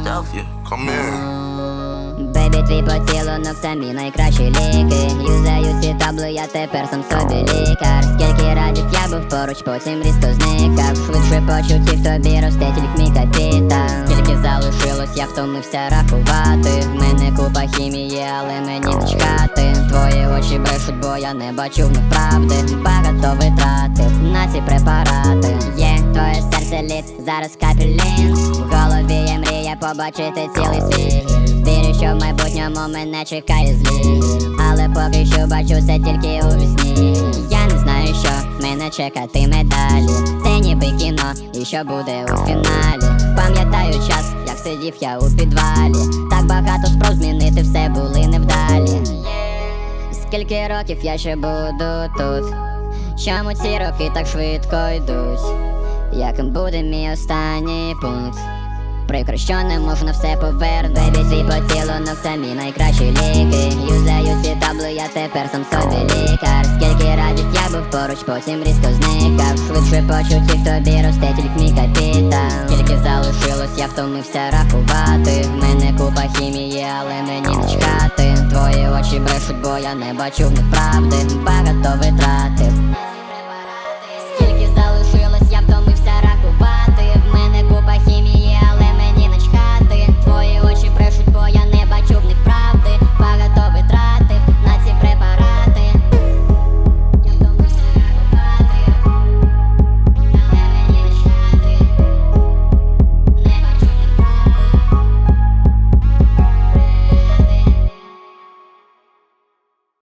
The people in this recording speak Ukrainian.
Philadelphia. Come here. Бебі, твій поцілунок самі найкращі ліки Юзаю ці табли, я тепер сам собі лікар. Скільки разів я був поруч, потім різко зникав. Швидше почуттів тобі росте тільки мій капітан. Скільки залишилось, я втомився рахувати. В мене купа хімії, але мені не чхати. Твої очі брешуть, бо я не бачу в них правди Багато витратив на ці препарати. Є твоє серце лід, зараз капелін. В голові є мрія побачити цілий світ. Вірю, що в майбутньому мене чекає звіт Але поки що бачу все тільки у вісні. Я не знаю, що мене чекатиме далі. Це ніби кіно, і що буде у фіналі. Пам'ятаю час, як сидів я у підвалі. Так багато спроб змінити все були невдалі. Скільки років я ще буду тут? Чому ці роки так швидко йдуть? Яким буде мій останній пункт? Прикро, що не можу на все повернути. Свій поцілунок самі найкращі ліки. Юзаю ці табли, я тепер сам собі лікар. Скільки разів я був поруч, потім різко зникав. Швидше почуттів тобі росте тільки мій капітан. Скільки залишилось, я втомився рахувати. В мене купа хімії, але мені не чхати. Твої очі брешуть, бо я не бачу в них правди. Багато витратив